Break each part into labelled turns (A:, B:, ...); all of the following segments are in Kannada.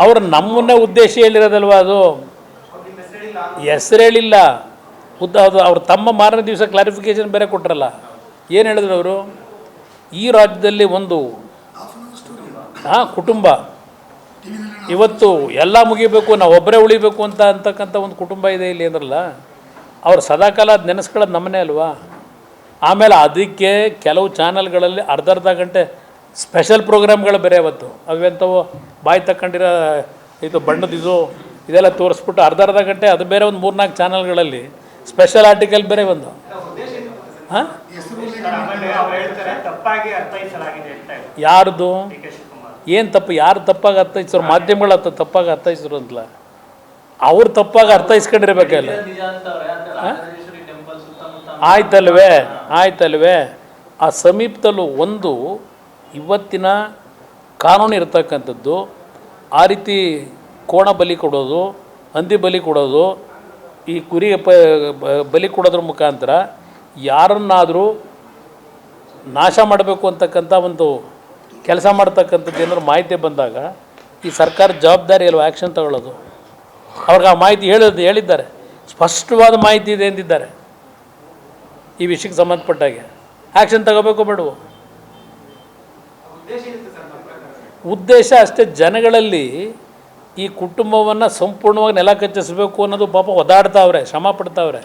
A: ಅವರು
B: ನಮ್ಮನ್ನೇ ಉದ್ದೇಶ ಹೇಳಿರೋದಲ್ವ ಅದು?
A: ಹೆಸರು ಹೇಳಿಲ್ಲ
B: ಉದ್ದ ಅದು ಅವ್ರು ತಮ್ಮ ಮಾರನೇ ದಿವಸ ಕ್ಲಾರಿಫಿಕೇಶನ್ ಬೇರೆ ಕೊಟ್ರಲ್ಲ. ಏನು ಹೇಳಿದ್ರು ಅವರು? ಈ ರಾಜ್ಯದಲ್ಲಿ ಒಂದು ಹಾಂ, ಕುಟುಂಬ. ಇವತ್ತು ಎಲ್ಲ ಮುಗಿಬೇಕು, ನಾವು ಒಬ್ಬರೇ ಉಳಿಬೇಕು ಅಂತ ಅಂತಕ್ಕಂಥ ಒಂದು ಕುಟುಂಬ ಇದೆ ಇಲ್ಲಿ ಅಂದ್ರಲ್ಲ, ಅವ್ರು ಸದಾಕಾಲ ನೆನೆಸ್ಕೊಳ್ಳೋದು ನಮ್ಮನೇ ಅಲ್ವಾ? ಆಮೇಲೆ ಅದಕ್ಕೆ ಕೆಲವು ಚಾನಲ್ಗಳಲ್ಲಿ ಅರ್ಧ ಅರ್ಧ ಗಂಟೆ ಸ್ಪೆಷಲ್ ಪ್ರೋಗ್ರಾಮ್ಗಳು ಬೇರೆ ಅವತ್ತು ಅವೆಂಥವು ಬಾಯಿ ತಕ್ಕೊಂಡಿರೋ ಇದು ಬಣ್ಣದ ಇದು ಇದೆಲ್ಲ ತೋರಿಸ್ಬಿಟ್ಟು ಅರ್ಧ ಅರ್ಧ ಗಂಟೆ ಅದು ಬೇರೆ ಒಂದು ಮೂರ್ನಾಲ್ಕು ಚಾನಲ್ಗಳಲ್ಲಿ ಸ್ಪೆಷಲ್ ಆರ್ಟಿಕಲ್ ಬೇರೆ ಒಂದು ಹಾಂ? ಯಾರ್ದು? ಏನು ತಪ್ಪು? ಯಾರು ತಪ್ಪಾಗಿ ಅರ್ಥೈಸ್ರು? ಮಾಧ್ಯಮಗಳು ಹತ್ತ ತಪ್ಪಾಗಿ ಅರ್ಥೈಸ್ರು ಅಂತಲ್ಲ. ಅವ್ರು ತಪ್ಪಾಗಿ ಅರ್ಥೈಸ್ಕೊಂಡಿರ್ಬೇಕಲ್ಲ. ಆಯ್ತಲ್ವೇ ಆಯ್ತಲ್ವೇ. ಆ ಸಮೀಪದಲ್ಲೂ ಒಂದು ಇವತ್ತಿನ ಕಾನೂನು ಇರತಕ್ಕಂಥದ್ದು, ಆ ರೀತಿ ಕೋಣ ಬಲಿ ಕೊಡೋದು, ಹಂದಿ ಬಲಿ ಕೊಡೋದು, ಈ ಕುರಿ ಪ, ಬಲಿ ಕೊಡೋದ್ರ ಮುಖಾಂತರ ಯಾರನ್ನಾದರೂ ನಾಶ ಮಾಡಬೇಕು ಅಂತಕ್ಕಂಥ ಒಂದು ಕೆಲಸ ಮಾಡ್ತಕ್ಕಂಥದ್ದು ಏನಾದ್ರು ಮಾಹಿತಿ ಬಂದಾಗ ಈ ಸರ್ಕಾರ ಜವಾಬ್ದಾರಿ ಅಲ್ವ ಆ್ಯಕ್ಷನ್ ತಗೊಳ್ಳೋದು? ಅವ್ರಿಗೆ ಆ ಮಾಹಿತಿ ಹೇಳೋದು, ಹೇಳಿದ್ದಾರೆ. ಸ್ಪಷ್ಟವಾದ ಮಾಹಿತಿ ಇದೆ ಎಂದಿದ್ದಾರೆ. ಈ ವಿಷಯಕ್ಕೆ ಸಂಬಂಧಪಟ್ಟಾಗೆ. ಆ್ಯಕ್ಷನ್ ತಗೋಬೇಕು ಬೇಡವು?
A: ಉದ್ದೇಶ
B: ಅಷ್ಟೇ ಜನಗಳಲ್ಲಿ ಈ ಕುಟುಂಬವನ್ನು ಸಂಪೂರ್ಣವಾಗಿ ನೆಲ ಕಚ್ಚಿಸಬೇಕು ಅನ್ನೋದು ಪಾಪ ಒದಾಡ್ತಾವ್ರೆ ಶ್ರಮ ಪಡ್ತಾವ್ರೆ.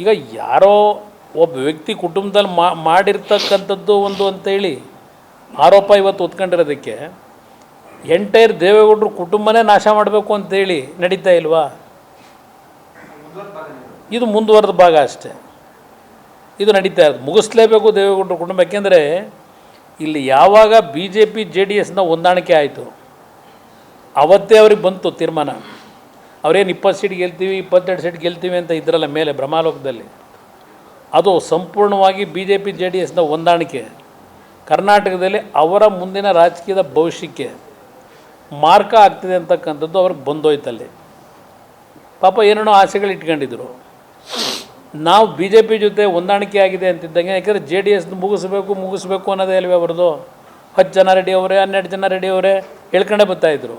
B: ಈಗ ಯಾರೋ ಒಬ್ಬ ವ್ಯಕ್ತಿ ಕುಟುಂಬದಲ್ಲಿ ಮಾ, ಮಾಡಿರ್ತಕ್ಕಂಥದ್ದು ಒಂದು ಅಂತೇಳಿ ಆರೋಪ ಇವತ್ತು ಹೊತ್ಕೊಂಡಿರೋದಕ್ಕೆ, ಎಂಟೈರ್ ದೇವೇಗೌಡರು ಕುಟುಂಬನೇ ನಾಶ ಮಾಡಬೇಕು ಅಂತೇಳಿ ನಡೀತಾ ಇಲ್ವಾ? ಇದು ಮುಂದುವರೆದ ಭಾಗ ಅಷ್ಟೇ. ಇದು ನಡೀತಾ ಇರೋದು. ಮುಗಿಸ್ಲೇಬೇಕು ದೇವೇಗೌಡರ ಕುಟುಂಬ. ಯಾಕೆಂದರೆ ಇಲ್ಲಿ ಯಾವಾಗ B J P J D ಎಸ್ನ ಹೊಂದಾಣಿಕೆ ಆಯಿತು, ಅವತ್ತೇ ಅವ್ರಿಗೆ ಬಂತು ತೀರ್ಮಾನ. ಅವರೇನು ಇಪ್ಪತ್ತು ಸೀಟ್ ಗೆಲ್ತೀವಿ, ಇಪ್ಪತ್ತೆರಡು ಸೀಟ್ ಗೆಲ್ತೀವಿ ಅಂತ ಇದ್ರಲ್ಲ ಮೇಲೆ ಬ್ರಹ್ಮಾಲೋಕದಲ್ಲಿ. ಅದು ಸಂಪೂರ್ಣವಾಗಿ B J P J D ಎಸ್ನ ಹೊಂದಾಣಿಕೆ. ಕರ್ನಾಟಕದಲ್ಲಿ ಅವರ ಮುಂದಿನ ರಾಜಕೀಯದ ಭವಿಷ್ಯಕ್ಕೆ ಮಾರ್ಕ ಆಗ್ತಿದೆ ಅಂತಕ್ಕಂಥದ್ದು ಅವ್ರಿಗೆ ಬಂದೋಯ್ತಲ್ಲಿ. ಪಾಪ ಏನೇನೋ ಆಸೆಗಳು ಇಟ್ಕೊಂಡಿದ್ರು ನಾವು ಬಿ ಜೆ ಪಿ ಜೊತೆ ಹೊಂದಾಣಿಕೆ ಆಗಿದೆ ಅಂತಿದ್ದಂಗೆ, ಯಾಕಂದರೆ ಜೆ ಡಿ ಎಸ್ ಮುಗಿಸ್ಬೇಕು ಮುಗಿಸ್ಬೇಕು ಅನ್ನೋದೇ ಅಲ್ವೇ ಅವ್ರದ್ದು. ಹತ್ತು ಜನ ರೆಡಿ ಅವರೇ, ಹನ್ನೆರಡು ಜನ ರೆಡಿ ಅವರೇ ಹೇಳ್ಕೊಂಡೇ ಬರ್ತಾಯಿದ್ರು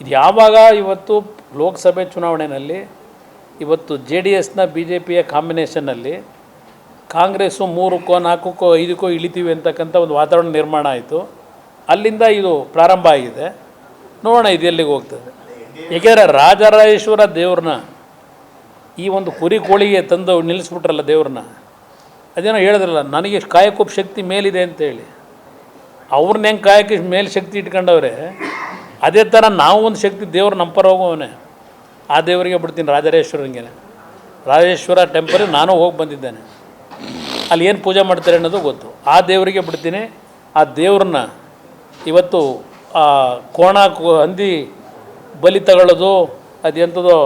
B: ಇದು ಯಾವಾಗ ಇವತ್ತು ಲೋಕಸಭೆ ಚುನಾವಣೆಯಲ್ಲಿ ಇವತ್ತು ಜೆ ಡಿ ಎಸ್ನ ಬಿ ಜೆ ಪಿಯ ಕಾಂಬಿನೇಷನ್ನಲ್ಲಿ ಕಾಂಗ್ರೆಸ್ಸು ಮೂರಕ್ಕೋ, ನಾಲ್ಕಕ್ಕೋ, ಐದಕ್ಕೋ ಇಳಿತೀವಿ ಅಂತಕ್ಕಂಥ ಒಂದು ವಾತಾವರಣ ನಿರ್ಮಾಣ ಆಯಿತು. ಅಲ್ಲಿಂದ ಇದು ಪ್ರಾರಂಭ ಆಗಿದೆ. ನೋಡೋಣ ಇದು ಎಲ್ಲಿಗೆ ಹೋಗ್ತದೆ. ಏಕೆಂದರೆ ರಾಜರಾಜೇಶ್ವರ ದೇವ್ರನ್ನ ಈ ಒಂದು ಕುರಿ ಕೋಳಿಗೆ ತಂದು ನಿಲ್ಲಿಸ್ಬಿಟ್ರಲ್ಲ ದೇವ್ರನ್ನ. ಅದೇನೋ ಹೇಳಿದ್ರಲ್ಲ, ನನಗೆ ಕಾಯಕೋಪ್ ಶಕ್ತಿ ಮೇಲಿದೆ ಅಂತೇಳಿ. ಅವ್ರನ್ನ ಹೆಂಗೆ ಕಾಯಕ್ಕೆ ಮೇಲೆ ಶಕ್ತಿ ಇಟ್ಕೊಂಡವ್ರೆ? ಅದೇ ಥರ ನಾವು ಒಂದು ಶಕ್ತಿ ದೇವ್ರ ನಂಪರ ಹೋಗೋವನೆ. ಆ ದೇವರಿಗೆ ಬಿಡ್ತೀನಿ ರಾಜರೇಶ್ವರಂಗೆ ರಾಜೇಶ್ವರ ಟೆಂಪಲ್ ನಾನು ಹೋಗಿ ಬಂದಿದ್ದೇನೆ. ಅಲ್ಲಿ ಏನು ಪೂಜೆ ಮಾಡ್ತಾರೆ ಅನ್ನೋದು ಗೊತ್ತು. ಆ ದೇವರಿಗೆ ಬಿಡ್ತೀನಿ. ಆ ದೇವ್ರನ್ನ ಇವತ್ತು ಕೋಣ ಹಂದಿ ಬಲಿ ತಗೊಳ್ಳೋದು, ಅದು ಎಂಥದೋ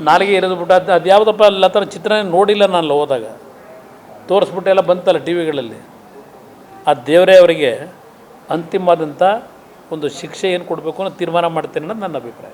B: ನಾಲಿಗೆ ಇರೋದು ಬಿಟ್ಟು, ಅದು ಅದು ಯಾವುದಪ್ಪ ಅಲ್ಲ ಥರ ಚಿತ್ರ ನೋಡಿಲ್ಲ ನಾನು ಹೋದಾಗ. ತೋರಿಸ್ಬಿಟ್ಟು ಎಲ್ಲ ಬಂತಲ್ಲ ಟಿ ವಿಗಳಲ್ಲಿ. ಆ ದೇವರೇ ಅವರಿಗೆ ಅಂತಿಮವಾದಂಥ ಒಂದು ಶಿಕ್ಷೆ ಏನು ಕೊಡಬೇಕು ಅನ್ನೋ ತೀರ್ಮಾನ ಮಾಡ್ತೇನೆ ಅನ್ನೋದು ನನ್ನ ಅಭಿಪ್ರಾಯ.